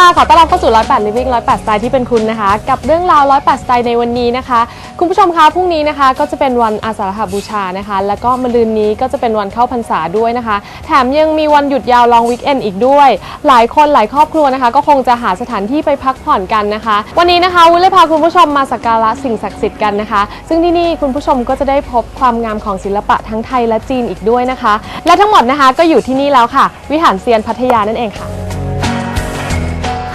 ค่ะ ขอต้อนรับเข้าสู่ 108 Living 108สไตล์ที่เป็นคุณนะคะ กับเรื่องราว 108สไตล์ในวันนี้นะคะ คุณผู้ชมคะ พรุ่งนี้นะคะ ก็จะเป็นวันอาสาฬหบูชานะคะ แล้วก็มะรืนนี้ก็จะเป็นวันเข้าพรรษาด้วยนะคะ แถมยังมีวันหยุดยาวลองวีคเอนอีกด้วย หลายคนหลายครอบครัวนะคะ ก็คงจะหาสถานที่ไปพักผ่อนกันนะคะ วันนี้นะคะ วุ้นเลยพาคุณผู้ชมมาสักการะสิ่งศักดิ์สิทธิ์กันนะคะ ซึ่งที่นี่คุณผู้ชมก็จะได้พบความงามของศิลปะทั้งไทยและจีนอีกด้วยนะคะ และทั้งหมดนะคะ ก็อยู่ที่นี่แล้วค่ะ วิหารเซียนพัทยานั่นเองค่ะ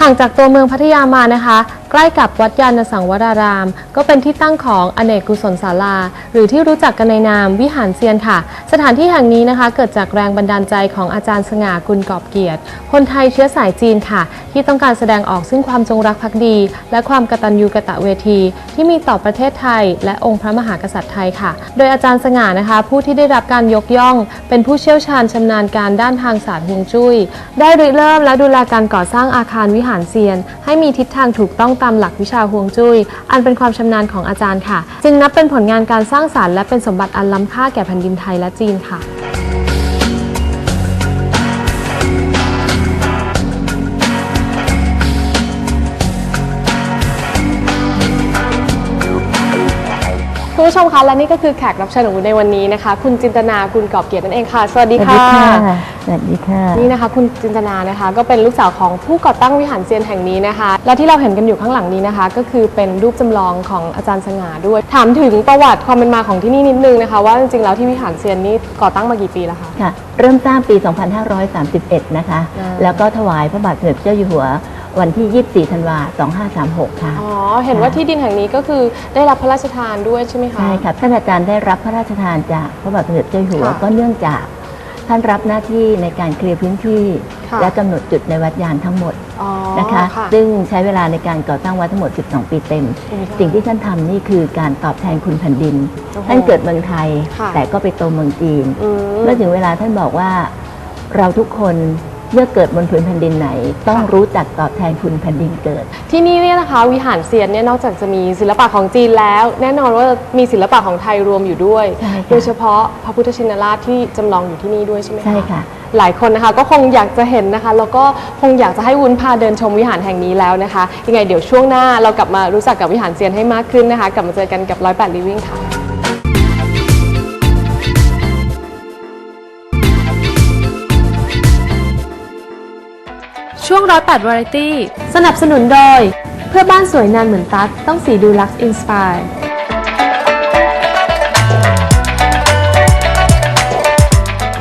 ห่างจากตัวเมืองพัทยามานะคะ ใกล้กับวัดยานสังวราราม ก็เป็นที่ตั้งของอเนกกุศลศาลา หรือที่รู้จักกันในนามวิหารเซียนค่ะ สถานที่แห่งนี้นะคะ เกิดจากแรงบันดาลใจของอาจารย์สง่ากุลกอบเกียรติ คนไทยเชื้อสายจีนค่ะ ที่ต้องการแสดงออกซึ่งความจงรักภักดี และความกตัญญูกตะเวที ที่มีต่อประเทศไทย และองค์พระมหากษัตริย์ไทยค่ะ โดยอาจารย์สง่านะคะ ผู้ที่ได้รับการยกย่อง เป็นผู้เชี่ยวชาญชำนาญการด้านทางศาสตร์ฮวงจุ้ย ได้ริเริ่มและดูแลการก่อสร้างอาคารวิหารเซียน ให้มีทิศทางถูกต้องตามหลักวิชาฮวงจุ้ย อันเป็นความชำนาญของอาจารย์ค่ะ จึงนับเป็นผลงานการสร้างสารรค์และเป็นสมบัติอันล้ำค่าแก่แผ่นดินไทยและจีนค่ะ คุณผู้ชมคะและนี่ก็คือแขกรับเชิญของคุณในวันนี้นะคะ คุณจินตนากุลกอบเกียรตินั่นเองค่ะ สวัสดีค่ะสวัสดีค่ะ นี่นะคะ คุณจินตนานะคะ ก็เป็นลูกสาวของผู้ก่อตั้งวิหารเซียนแห่งนี้นะคะ และที่เราเห็นกันอยู่ข้างหลังนี้นะคะ ก็คือเป็นรูปจำลองของอาจารย์สง่าด้วย ถามถึงประวัติความเป็นมาของที่นี่นิดนึงนะคะ ว่าจริงๆแล้วที่วิหารเซียนนี่ก่อตั้งมากี่ปีแล้วคะค่ะเริ่มสร้างปี 2531 นะคะอ่าแล้วก็ถวายพระบาทสมเด็จเจ้าอยู่หัว วันที่ 24 ธันวา2536 ค่ะ อ๋อ เห็นว่าที่ดินแห่งนี้ก็คือได้รับพระราชทานด้วยใช่ไหมคะ ใช่ค่ะ ท่านอาจารย์ได้รับพระราชทานจากพระบาทสมเด็จเจ้าอยู่หัว ค่ะก็เนื่องจากท่านรับหน้าที่ในการเคลียร์พื้นที่ ค่ะ และกำหนดจุดในวัดยานทั้งหมดอ๋อนะคะ ซึ่งใช้เวลาในการก่อสร้างวัดทั้งหมด 12 ปีเต็ม อืมค่ะ สิ่งที่ท่านทำนี่คือการตอบแทนคุณแผ่นดิน โอ้โหท่านเกิดเมืองไทย ค่ะ แต่ก็ไปโตเมืองจีน อืม เมื่อถึงเวลาท่านบอกว่าเราทุกคน เมื่อเกิดบนผืนแผ่นดินไหน ต้องค่ะรู้จักตอบแทนคุณแผ่นดินเกิด ที่นี่เนี่ยนะคะวิหารเซียนเนี่ยนอกจากจะมีศิลปะของจีนแล้ว แน่นอนว่ามีศิลปะของไทยรวมอยู่ด้วย ใช่ค่ะโดยเฉพาะพระพุทธชินราชที่จำลองอยู่ที่นี่ด้วยใช่ไหมคะใช่ค่ะ หลายคนนะคะก็คงอยากจะเห็นนะคะแล้วก็คงอยากจะให้วุ้นพาเดินชมวิหารแห่งนี้แล้วนะคะยังไงเดี๋ยวช่วงหน้าเรากลับมารู้จักกับวิหารเซียนให้มากขึ้นนะคะกลับมาเจอกันกับร้อยแปดลิวิ่งค่ะ ช่วงร้อยแปดวาไรตี้ สนับสนุนโดย เพื่อบ้านสวยนานเหมือนตั๊กต้องสีดูลักซ์อินสปาย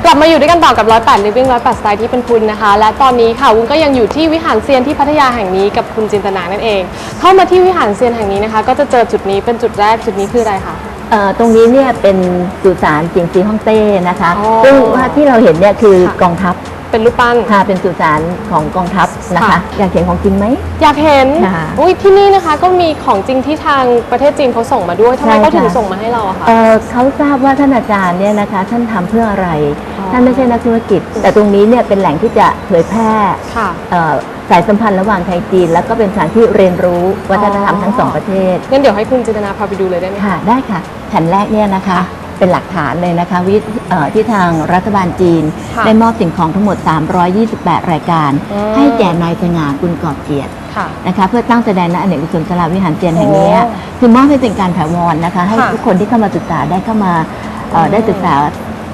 กลับมาอยู่ด้วยกันต่อกับ 108 Living 108 Style ที่เป็นคุณนะคะ และตอนนี้ค่ะวุ้นก็ยังอยู่ที่วิหารเซียนที่พัทยาแห่งนี้กับคุณจินตนานั่นเอง เข้ามาที่วิหารเซียนแห่งนี้นะคะ ก็จะเจอจุดนี้เป็นจุดแรกจุดนี้คืออะไรคะ เอ่อตรงนี้เนี่ยเป็นสุสานจิงซีฮ่องเต้นะคะ อ๋อซึ่งว่าที่เราเห็นเนี่ยคือค่ะกองทัพ เป็นรูปปั้น ค่ะเป็นสุสานของกองทัพนะคะ ค่ะ อยากเห็นของจริงไหม อยากเห็น ค่ะอุ้ยที่นี่นะคะก็มีของจริงที่ทางประเทศจีนเขาส่งมาด้วยทำไมใช่เขาถึงค่ะ ส่งมาให้เราอะคะ เอ่อเขาทราบว่าท่านอาจารย์เนี่ยนะคะ ท่านทำเพื่ออะไร อ๋อ ท่านไม่ใช่นักธุรกิจ แต่ตรงนี้เนี่ยเป็นแหล่งที่จะเผยแพร่ค่ะ เอ่อสายสัมพันธ์ระหว่างไทยจีน แล้วก็เป็นสถานที่เรียนรู้วัฒนธรรมอ๋อ ทั้งสองประเทศงั้นเดี๋ยวให้คุณจินตนาพาไปดูเลยได้ไหมคะ ค่ะได้ค่ะแผ่นแรกเนี่ยนะคะ เป็นหลักฐานเลยนะคะวิเอ่อที่ทางรัฐบาลจีนค่ะได้มอบสิ่งของทั้งหมด 328 รายการอืมให้แก่นายสง่ากุลกอบเกียรติค่ะนะคะเพื่อตั้งแสดงณอเนกกุศลสลาวิหารเจียนแห่งนี้โอ้คือมอบให้เป็นการถาวรนะคะ ให้ค่ะทุกคนที่เข้ามาศึกษาได้เข้ามาเอ่ออืมได้ศึกษา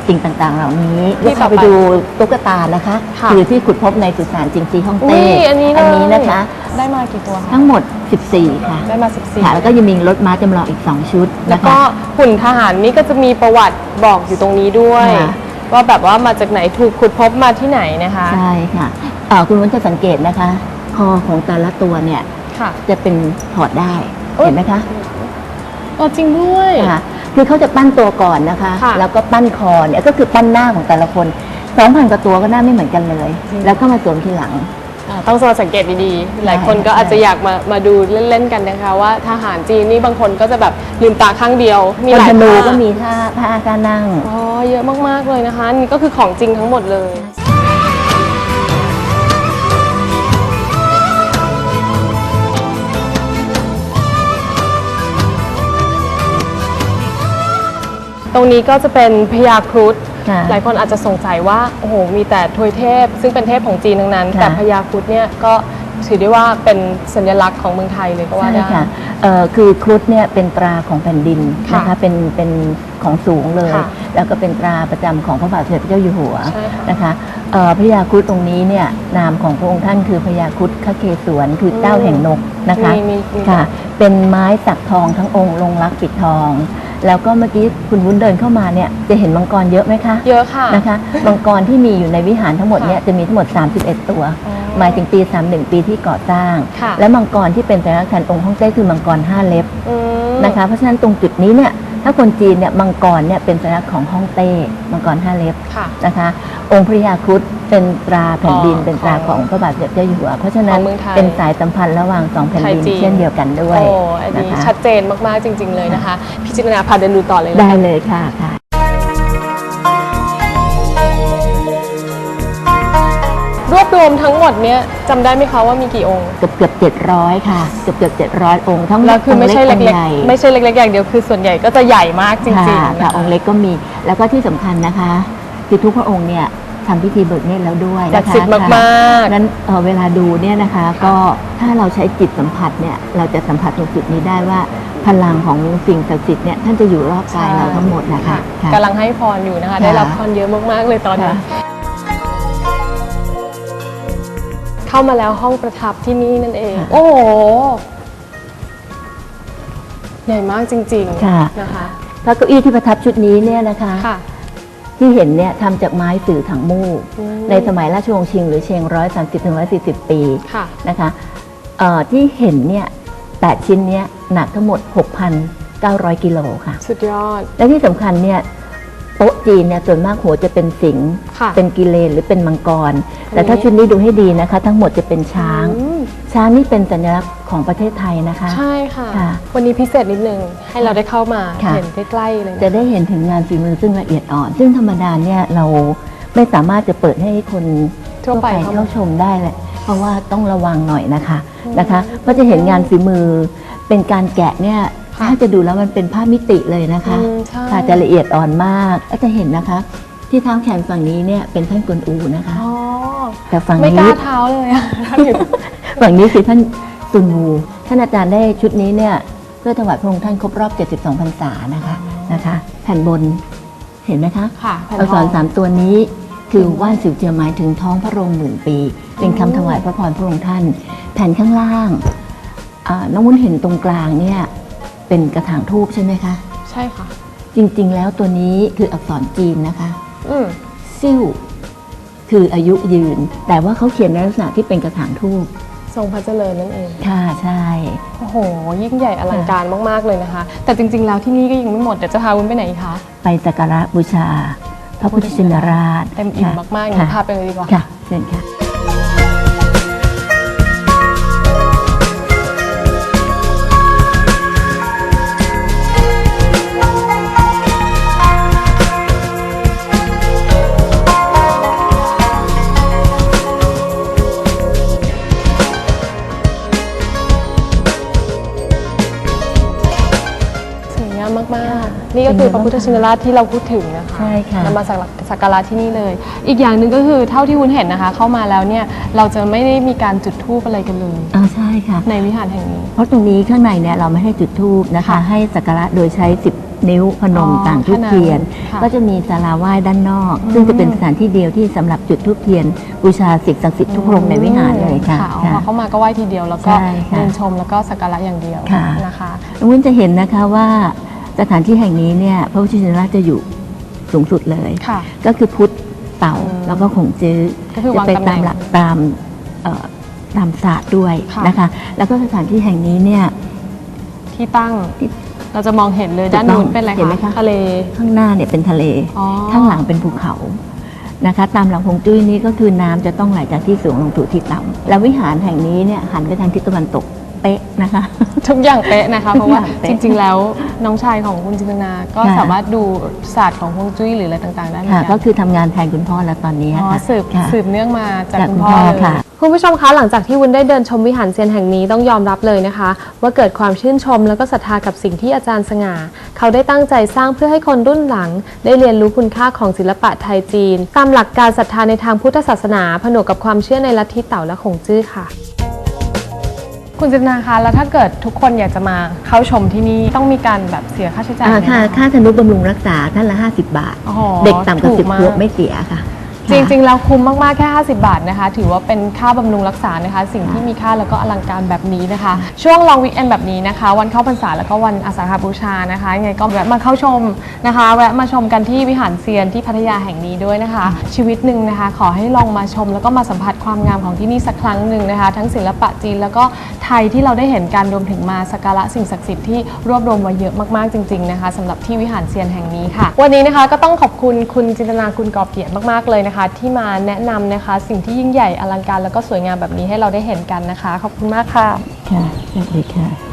สิ่งต่างๆ เหล่านี้ที่แล้วต่อเข้าไปไปดูตุ๊กตานะคะค่ะ คือที่ขุดพบในสุสานจิงซีฮ่องอุ้เต้ยอันนี้เลยอันนี้นะคะ ได้มากี่ตัวคะทั้งหมด 14 ค่ะได้มาค่ะแล้วก็ยังมีรถม้าจำลองอีก 2 ชุด14แล้วนะก็คะ หุ่นทหารนี่ก็จะมีประวัติบอกอยู่ตรงนี้ด้วย ค่ะ ว่าแบบว่ามาจากไหนถูกขุดพบมาที่ไหนนะคะใช่ค่ะเอ่อคุณวุ้นจะสังเกตนะคะ คอของแต่ละตัวเนี่ยค่ะจะเป็นถอดได้เอ้ยเห็นไหมคะเออจริงด้วย ค่ะ คือเขาจะปั้นตัวก่อนนะคะ ค่ะแล้วก็ปั้นคอเนี่ยก็คือปั้นหน้าของแต่ละคนสองพันกว่าตัวก็หน้าไม่เหมือนกันเลยจริงแล้วก็มาสวมทีหลัง อ่าต้องสังเกตดีๆ หลายคนใช่ก็อาจจะอยากมามาดูเล่นๆกันนะคะ ว่าทหารจีนนี่บางคนก็จะแบบลืมตาข้างเดียว มีคนหลายธนูท่าก็มีท่าท่าการนั่ง อ๋อเยอะมากๆเลยนะคะนี่ก็คือของจริงทั้งหมดเลย ตรงนี้ก็จะเป็นพญาครุฑค่ะ หลายคนอาจจะสงสัยว่าโอ้โหมีแต่ทวยเทพ ซึ่งเป็นเทพของจีนทั้งนั้นค่ะแต่พญาครุฑเนี่ยก็ถือได้ว่าเป็นสัญลักษณ์ของเมืองไทยเลยก็ว่าใช่ได้ ค่ะเอ่อคือครุฑเนี่ยเป็นตราของแผ่นดินค่ะนะคะเป็นเป็นของสูงเลย ค่ะแล้วก็เป็นตราประจำของพระบาทสมเด็จพระเจ้าอยู่หัวใช่ค่ะ นะคะเอ่อพระยาครุฑตรงนี้เนี่ยนามของพระองค์ท่านคือพระยาครุฑคเกศวนคือเจ้าแห่งนกนะคะ มีมีมี ค่ะ เป็นไม้สักทองทั้งองค์ลงรักปิดทอง แล้วก็เมื่อกี้คุณวุ้นเดินเข้ามาเนี่ยจะเห็นมังกรเยอะไหมคะเยอะค่ะนะคะมังกรที่มีอยู่ในวิหารทั้งหมดเนี่ยค่ะจะมีทั้งหมด 31 ตัวอ๋อหมายถึงปี 31 ปีที่ก่อสร้างค่ะและมังกรที่เป็นสัญลักษณ์แทนองค์ฮ่องเต้คือมังกรห้าเล็บอืมนะคะเพราะฉะนั้นตรงจุดนี้เนี่ย ถ้าคนจีนเนี่ยมังกรเนี่ยเป็นสัญลักษณ์ของฮ่องเต้มังกรห้าเล็บค่ะ นะคะ องค์พระยาครุฑเป็นตราแผ่นดินอ๋อเป็นตราของพระบาทสมเด็จเจ้าอยู่หัว เพราะฉะนั้นของเมืองไทย เป็นสายสัมพันธ์ระหว่างสองแผ่นดินไทยจีนเช่นเดียวกันด้วยโอ้อันนี้นะคะ ชัดเจนมากๆจริง ๆ เลยนะคะ พิจิตรนาพาเดินดูต่อเลยนะได้คะเลยค่ะค่ะ รวบรวมทั้งหมดเนี่ยจำได้ไหมคะว่ามีกี่องค์ เกือบเกือบเจ็ดร้อยค่ะ เกือบเกือบเจ็ดร้อยองค์ทั้งหมแล้วดคือไม่ใช่งเล็ค์กใหญ่ๆไม่ใช่เล็กๆอย่างเดียวคือส่วนใหญ่ก็จะใหญ่มากจริงค่ะๆค่ะนะองคะค์เล็กก็มีแล้วก็ที่สำคัญนะคะคือทุกพระองค์เนี่ยทำพิธีเบิกเนตรแล้วด้วยศักนะดิ์คะสิทธิ์มากๆนั้นเอ่อเวลาดูเนี่ยนะคะก็ถ้าเราใช้จิตสัมผัสเนี่ยเราจะสัมผัสตรงจุดนี้ได้ว่าพลังของสิ่งศักดิ์สิทธิ์เนี่ยท่านจะอยู่รอบกายเราทั้งหมดนะคะค่ะกำลังให้พรอยู่นะคะค่ะได้รับพรเยอะมากๆเลยตอนนี้ เข้ามาแล้วห้องประทับที่นี่นั่นเองค่ะโอ้โห ใหญ่มากจริงค่ะ ๆนะคะ พระเก้าอี้ที่ประทับชุดนี้เนี่ยนะคะ ค่ะ ที่เห็นเนี่ยทำจากไม้สื่อถังมูกอืม ในสมัยราชวงศ์ชิงหรือเชียงร้อยสามสิบถึงร้อยสี่สิบปีค่ะ นะคะเอ่อที่เห็นเนี่ยแปดชิ้นเนี้ยหนักทั้งหมด 6,900 กิโลค่ะ สุดยอด และที่สำคัญเนี่ย โต๊ะจีนเนี่ยส่วนมากหัวจะเป็นสิงห์ค่ะเป็นกิเลนหรือเป็นมังกรอันนี้แต่ถ้าชุดนี้ดูให้ดีนะคะ ทั้งหมดจะเป็นช้าง อืม ช้างนี่เป็นสัญลักษณ์ของประเทศไทยนะคะ ใช่ค่ะ ค่ะวันนี้พิเศษนิดนึง ให้เราได้เข้ามาค่ะ เห็นใกล้ๆเลยนะจะได้เห็นถึงงานฝีมือซึ่งละเอียดอ่อน ซึ่งธรรมดาเนี่ยเราไม่สามารถจะเปิดให้คนทั่วไปเข้าเข้ามาชมได้แหละ เพราะว่าต้องระวังหน่อยนะคะนะคะ เพราะจะเห็นงานฝีมือเป็นการแกะเนี่ยค่ะ ถ้าจะดูแล้วมันเป็นภาพมิติเลยนะคะอืมใช่ค่ะจะละเอียดอ่อนมากก็จะเห็นนะคะ ที่เท้าแขนฝั่งนี้เนี่ยเป็นท่านกวนอูนะคะอ๋อแต่ฝั่งไม่กนี้ล้าเท้าเลยอะฝั่งนี้คือท่านซุนวูท่านอาจารย์ได้ชุดนี้เนี่ยเพื่อถวายพระองค์ท่านครบรอบ 72พรรษานะคะนะคะ แผ่นบนเห็นไหมคะค่ะแผ่นอักษรทองสามตัวนี้คือว่านสิวเจียหมายถึงท้องพระโรงหมื่นปี เป็นคำถวายพระพรพระองค์ท่าน แผ่นข้างล่างอ่าน้องวุ้นเห็นตรงกลางเนี่ย เป็นกระถางทูบใช่ไหมคะ ใช่ค่ะ จริงๆ แล้วตัวนี้คืออักษรจีนนะคะ อืมซิ่วคืออายุยืน แต่ว่าเขาเขียนในลักษณะที่เป็นกระถางทูบทรงพระเจริญนั่นเอง ค่ะใช่ โอ้โห ยิ่งใหญ่อลังการมากๆเลยนะคะ แต่จริง ๆ แล้วที่นี่ก็ยังไม่หมด เดี๋ยวจะพาวุ้นไปไหนอีกคะ ไปสักการะบูชา พระพุทธชินราชเต็มอิ่มค่ะมากๆอย่างนี้ค่ะพาไปเลยดีกว่า ค่ะเชิญค่ะ นี่ก็คือพระพุทธชินราชที่เราพูดถึงนะคะใช่ค่ะนำมาสักสักการะที่นี่เลย อีกอย่างหนึ่งก็คือเท่าที่วุ้นเห็นนะคะ เข้ามาแล้วเนี่ยเราจะไม่ได้มีการจุดธูปอะไรกันเลยอ่าใช่ค่ะ ในวิหารแห่งนี้ เพราะตรงนี้ข้างในเนี่ยเราไม่ให้จุดธูปนะคะค่ะให้สักการะโดยใช้10นิ้วพนมอ๋อต่างทูปเทียนค่ะก็จะมีศาลาไหว้ด้านนอกอืมซึ่งจะเป็นสถานที่เดียวที่สำหรับจุดทูปเทียน บูชาสิ่งศักดิ์สิทธิ์ทุกพระองค์ในวิหารเลยค่ะค่ะค่ะพอเข้ามาก็ไหว้ทีเดียวแล้วก็ใช่ค่ะเดินชมแล้วก็สักการะอย่างเดียวค่ะนะคะน้องวุ้นจะเห็นนะคะว่า สถานที่แห่งนี้เนี่ยพระพุทธชินราชจะอยู่สูงสุดเลย ค่ะ ก็คือพุทธเต่าอืมแล้วก็ขงจื้อก็คือจะวางไปตำแหน่ตามงหลักตามเอ่อตามศาสตร์ด้วยค่ะ นะคะ แล้วก็สถานที่แห่งนี้เนี่ย ที่ตั้งที่เราจะมองเห็นเลยถูกด้านนู้นต้องเป็นอะไรเห็นไหมคะ คะทะเล ข้างหน้าเนี่ยเป็นทะเล อ๋อ ข้างหลังเป็นภูเขานะคะ ตามหลังฮวงจุ้ยนี้ก็คือน้ำจะต้องไหลจากที่สูงลงสู่ที่ต่ำแล้ววิหารแห่งนี้เนี่ยหันไปทางทิศตะวันตก เป๊ะนะคะ ทุกอย่างเป๊ะนะคะทุเพกราะอว่าย่างเป๊ะจริง ๆ แล้วน้องชายของคุณจินตนา ก็ค่ะ สามารถดูศาสตร์ของฮวงจุ้ยหรืออะไรต่าง ๆ ได้เหมือนค่ะกัก็คือทำงานแทนคุณพ่อแล้วตอนนี้อ๋อค่ะสืบค่ะ สืบเนื่องมาจากจากคุณคุณพ่อพ่อเลย ค่ะ คุณผู้ชมคะหลังจากที่วุ้นได้เดินชมวิหารเซียนแห่งนี้ต้องยอมรับเลยนะคะ ว่าเกิดความชื่นชมแล้วก็ศรัทธากับสิ่งที่อาจารย์สง่า เขาได้ตั้งใจสร้างเพื่อให้คนรุ่นหลัง ได้เรียนรู้คุณค่าของศิลปะไทยจีน ตามหลักการศรัทธาในทางพุทธศาสนา ผนวกกับความเชื่อในลัทธิเต่าและขงจื้อค่ะ คุณจินนาคะแล้วถ้าเกิดทุกคนอยากจะมาเข้าชมที่นี่ต้องมีการแบบเสียค่าใช้จ่ายอ่าไหมค่าคะ ค่าธนุบำรุงรักษาท่านละ 50 บาทโอ้โหเด็กต่ำกว่าถูสิบมขวบไม่เสียค่ะ จริง ๆ แล้วคุ้มมาก ๆ แค่ 50 บาทนะคะ ถือว่าเป็นค่าบำรุงรักษานะคะ สิ่งที่มีค่าแล้วก็อลังการแบบนี้นะคะ ช่วงลองวิกเอนแบบนี้นะคะ วันเข้าพรรษาแล้วก็วันอาสาฬหบูชานะคะยังไงก็แวะมาเข้าชมนะคะแวะมาชมกันที่วิหารเซียนที่พัทยาแห่งนี้ด้วยนะคะ ชีวิตหนึ่งนะคะ ขอให้ลองมาชม แล้วก็มาสัมผัสความงามของที่นี่สักครั้งหนึ่งนะคะ ทั้งศิลปะจีนแล้วก็ไทยที่เราได้เห็นการรวมถึงมาสักการะสิ่งศักดิ์สิทธิ์ที่รวบรวมไว้เยอะมากๆจริง ๆนะคะสำหรับที่วิหารเซียนแห่งนี้ค่ะ วันนี้นะคะก็ต้องขอบคุณคุณจินตนาคุณกอบเกียรติมากๆเลยนะคะที่มาแนะนำนะคะ สิ่งที่ยิ่งใหญ่อลังการแล้วก็สวยงามแบบนี้ให้เราได้เห็นกันนะคะ ขอบคุณมากค่ะ ค่ะสวัสดีค่ะ